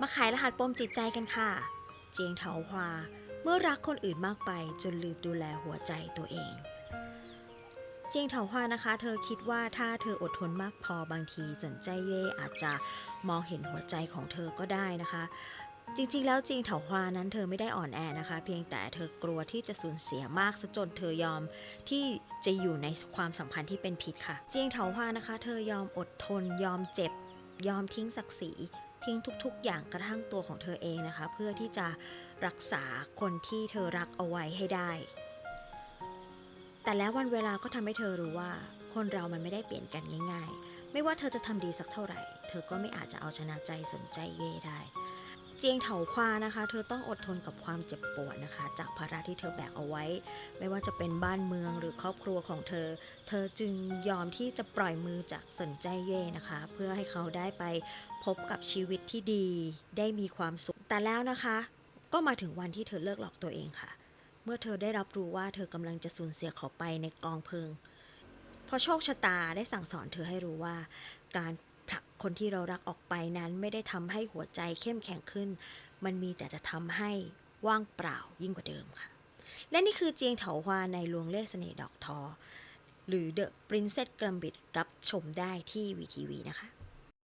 มาขายรหัสปมจิตใจกันค่ะ เจียงเถาฮวาเมื่อรักคนอื่นมากไปจนลืมดูแลหัวใจตัวเอง เจียงเถาฮวานะคะ เธอคิดว่าถ้าเธออดทนมากพอบางทีสนใจเย่อาจจะมองเห็นหัวใจของเธอก็ได้นะคะ จริงๆ แล้วจริงเถาฮวานั้นเธอไม่ได้อ่อนแอนะคะ เพียงแต่เธอกลัวที่จะสูญเสียมากซะจนเธอยอมที่จะอยู่ในความสัมพันธ์ที่เป็นพิษค่ะ เจียงเถาฮวานะคะ เธอยอมอดทนยอมเจ็บยอมทิ้งศักดิ์ศรี ทิ้งทุกๆ อย่างกระทั่งตัวของเธอเองนะคะ เพื่อที่จะรักษาคนที่เธอรักเอาไว้ให้ได้ แต่แล้ววันเวลาก็ทำให้เธอรู้ว่า คนเรามันไม่ได้เปลี่ยนกันง่าย ๆ ไม่ว่าเธอจะทำดีสักเท่าไหร่ เธอก็ไม่อาจจะเอาชนะใจสนใจเย่ได้ เจียงเถาควานะคะ เธอต้องอดทนกับความเจ็บปวดนะคะ จากภาระที่เธอแบกเอาไว้ ไม่ว่าจะเป็นบ้านเมืองหรือครอบครัวของเธอ เธอจึงยอมที่จะปล่อยมือจากสนใจเย่นะคะ เพื่อให้เขาได้ไปพบกับชีวิตที่ดี ได้มีความสุข แต่แล้วนะคะ ก็มาถึงวันที่เธอเลิกหลอกตัวเองค่ะ เมื่อเธอได้รับรู้ว่าเธอกำลังจะสูญเสียเขาไปในกองเพลิง เพราะโชคชะตาได้สั่งสอนเธอให้รู้ว่า การ คนที่เรารักออกไปนั้นไม่ได้ทำให้หัวใจเข้มแข็งขึ้น มันมีแต่จะทำให้ว่างเปล่ายิ่งกว่าเดิมค่ะ และนี่คือเจียงเถาฮวาในลวงเล่ห์เสน่ห์ดอกทอ หรือ The Princess Gambit รับชมได้ที่ VTV นะคะ